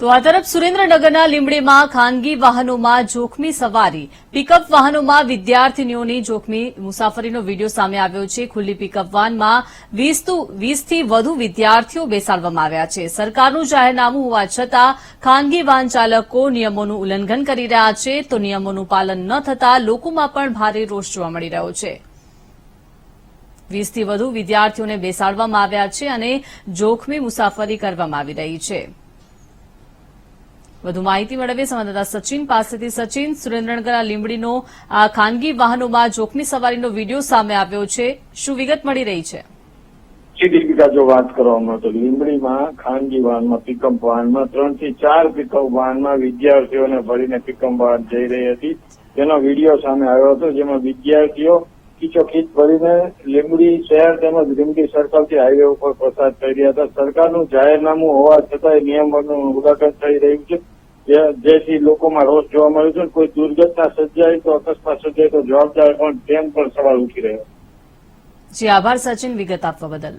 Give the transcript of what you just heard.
તો આ તરફ સુરેન્દ્રનગરના લીંબડીમાં ખાનગી વાહનોમાં જોખમી સવારી. પિકઅપ વાહનોમાં વિદ્યાર્થીનીઓની જોખમી. મુસાફરીનો વીડિયો સામે આવ્યો છે. ખુલ્લી પિકઅપ વાનમાં વીસથી વધુ વિદ્યાર્થીઓ બેસાડવામાં આવ્યા છે. સરકારનું જાહેરનામું હોવા છતાં ખાનગી વાહન ચાલકો નિયમોનું ઉલ્લંઘન કરી રહ્યા છે. તો નિયમોનું પાલન ન થતાં લોકોમાં પણ ભારે રોષ જોવા મળી રહ્યો છે. વીસથી વધુ વિદ્યાર્થીઓને બેસાડવામાં આવ્યા છે અને જોખમી મુસાફરી કરવામાં આવી રહી છે. વધુ માહિતી મેળવીએ સંવાદદાતા સચિન પાસેથી. સચિન, સુરેન્દ્રનગરના લીંબડીનો, આ ખાનગી વાહનોમાં જોખમી સવારીનો વીડિયો સામે આવ્યો છે. શું વિગત મળી રહી છે? દીપિકા, જો વાત કરવામાં તો લીંબડીમાં ખાનગી વાહનમાં, પિકઅપ વાહનમાં ત્રણથી ચાર પિકઅપ વાહનમાં વિદ્યાર્થીઓને ભરીને પિકઅપ વાહન જઈ રહી હતી. તેનો વીડિયો સામે આવ્યો હતો, જેમાં વિદ્યાર્થીઓ ખીચોખીચ ભરીને લીંબડી શહેર તેમજ લીંબડી સર્કલથી હાઈવે ઉપર પસાર થઈ રહ્યા હતા. સરકારનું જાહેરનામું હોવા છતાંય નિયમોનું ઉલ્લંઘન થઈ રહ્યું છે. જેથી લોકોમાં રોષ જોવા મળ્યો છે કોઈ દુર્ઘટના સર્જાય તો અકસ્માત સર્જાય તો જવાબદાર પણ તેમ પણ સવાલ ઉઠી રહ્યો. છે આભાર સચિન, વિગત આપવા બદલ.